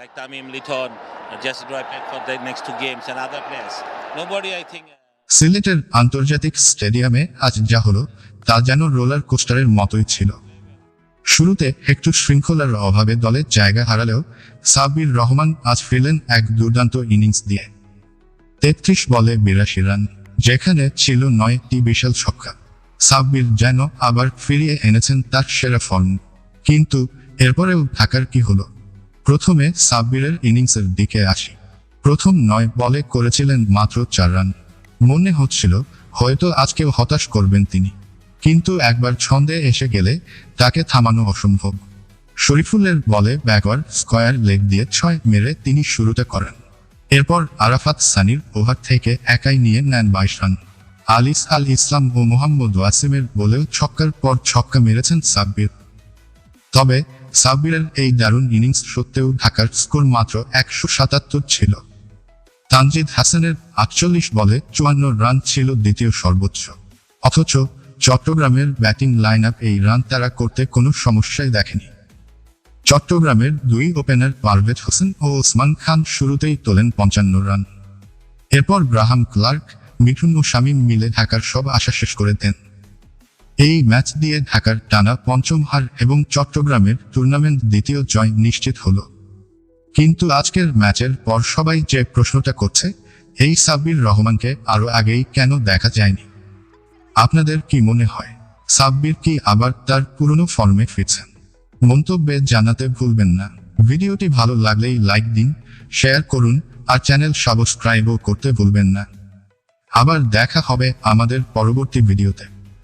like Tamim Liton, uh, Jesse played for the next two games, and other players. Nobody, I think. uh, সিলেটের আন্তর্জাতিক স্টেডিয়ামে আজ যা হলো তা যেন রোলার কোস্টারের মতোই ছিল শুরুতে একটু শৃঙ্খলার অভাবে দলের জায়গা হারালেও সাব্বির রহমান আজ ফিরলেন এক দুর্দান্ত ইনিংস দিয়ে তেত্রিশ বলে বিরাশি রান যেখানে ছিল নয়টি বিশাল ছক্কা সাব্বির যেন আবার ফিরিয়ে এনেছেন তার সেরা ফর্ম কিন্তু এরপরেও ঢাকার কি হলো প্রথমে সাব্বিরের ইনিংসের দিকে আসি। প্রথম নয় বলে করেছিলেন মাত্র চার রান। মনে হচ্ছিল, হয়তো আজকেও হতাশ করবেন তিনি। কিন্তু একবার ছন্দে এসে গেলে তাকে থামানো অসম্ভব। শরীফুলের বলে ব্যাকওয়ার্ড স্কয়ার লেগ দিয়ে ছয় মেরে তিনি শুরুতে করেন। এরপর আরাফাত সানির ওভার থেকে একাই নিয়ে নেন বাইশ রান। আলিস আল ইসলাম ও মোহাম্মদ ওয়াসিমের বলেও ছক্কার পর ছক্কা মেরেছেন সাব্বির। তবে, সাব্বিরের এই দারুণ ইনিংস সত্ত্বেও ঢাকার স্কোর মাত্র একশো সাতাত্তর ছিল। তানজিদ হাসানের আটচল্লিশ বলে চুয়ান্ন রান ছিল দ্বিতীয় সর্বোচ্চ। অথচ, চট্টগ্রামের ব্যাটিং লাইন এই রান তারা করতে কোনো সমস্যাই দেখেনি। চট্টগ্রামের দুই ওপেনার পারভেজ হোসেন ও ওসমান খান শুরুতেই তোলেন পঞ্চান্ন রান। এরপর গ্রাহাম ক্লার্ক, মিঠুন ও শামীম মিলে ঢাকার সব আশা শেষ করে দেন। এই ম্যাচ দিয়ে ঢাকার টানা পঞ্চম হার এবং চট্টগ্রামের টুর্নামেন্ট দ্বিতীয় জয় নিশ্চিত হল। কিন্তু আজকের ম্যাচের পর সবাই যে প্রশ্নটা করছে, এই সাব্বির রহমানকে আরও আগেই কেন দেখা যায়নি? আপনাদের কি মনে হয়, সাব্বির কি আবার তার পুরনো ফর্মে ফিরছেন? মন্তব্যে জানাতে ভুলবেন না। ভিডিওটি ভালো লাগলেই লাইক দিন, শেয়ার করুন, আর চ্যানেল সাবস্ক্রাইবও করতে ভুলবেন না। আবার দেখা হবে আমাদের পরবর্তী ভিডিওতে।